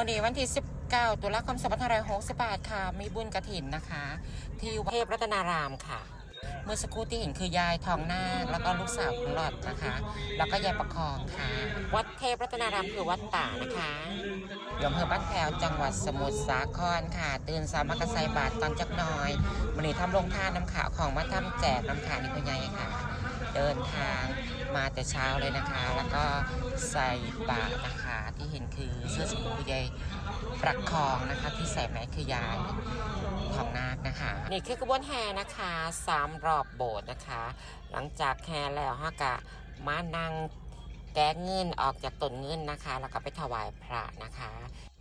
มื่อนี้วันที่ 19 ตุลาคม2568 ค่ะ มีบุญกระถินนะคะ ที่วัดเทพรัตนารามค่ะ เมื่อสักครู่ที่เห็นคือยายทองนาคแล้วก็ลูกสาวของหลอดนะคะ แล้วก็ยายประคองค่ะ วัดเทพรัตนารามคือวัดป่านะคะอยู่อำเภอบ้านแพรวจังหวัดสมุทรสาครค่ะ ตื่นสามกระไซบาทตอนจักน้อยมันนี้ทำลงทานน้ำขาวของมาทำแจกน้ำขานิพยายค่ะ เดินทางมาแต่เช้าเลยนะคะ แล้วก็ใส่บาตรนะคะที่เห็นคือเสื้อสีชมพูใยประคองนะคะ ที่ใส่แมสคือยายทองนาคนะคะนี่คือกระบวนแห่นะคะสามรอบโบสถ์นะคะ หลังจากแห่แล้วฮะกะมานั่งแก้เงินออกจากตนเงินนะคะ แล้วก็ไปถวายพระนะคะ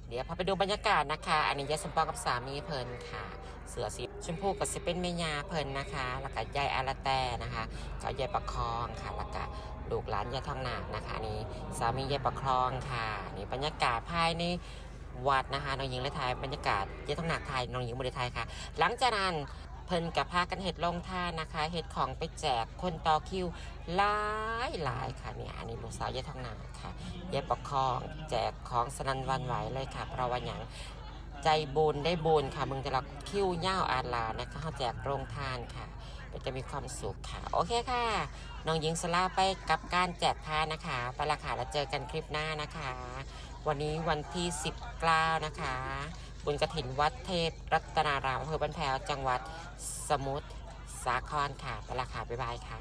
เดี๋ยวพาไปดูบรรยากาศนะคะ อันนี้ยายสมปองกับสามีเพลินค่ะ เสือสีชมพูกับสิเป็นเมยาเพลินนะคะ แล้วก็ยายอาราแตนะคะกับยายประคองค่ะแล้วก็ลูกหลานยายทองหนากนะคะนี่สามียายประคองค่ะ นี่บรรยากาศภายในวัดนะคะน้องหญิงและไทยบรรยากาศยายทองหนากไทยน้องหญิงบริไทยค่ะ หลังจากนั้น เพิ่นกับพากันเห็ดลงท่านะคะเห็ดของไปแจกคนต่อคิวหลายหลายค่ะเนี่ยอันนี้ลูกสาวยายทองนาค่ะยายประคอง แจกของสนันวันไหวเลยค่ะ เพราะว่าอย่างใจบุญได้บุญค่ะมึงแต่ละคิวเย่าวอาลานะคะเขาแจกโรงทานค่ะมันจะมีความสุขค่ะ โอเคค่ะ น้องหญิงสลาไปกับการแจกทานนะคะ ไปละค่ะแล้วเจอกันคลิปหน้านะคะ วันนี้วันที่ 19 นะคะ บุญกระถินวัดเทพรัตนารามอำเภอบันแพวจังหวัดสมุทรสาครค่ะไปละค่ะบ๊ายบายค่ะ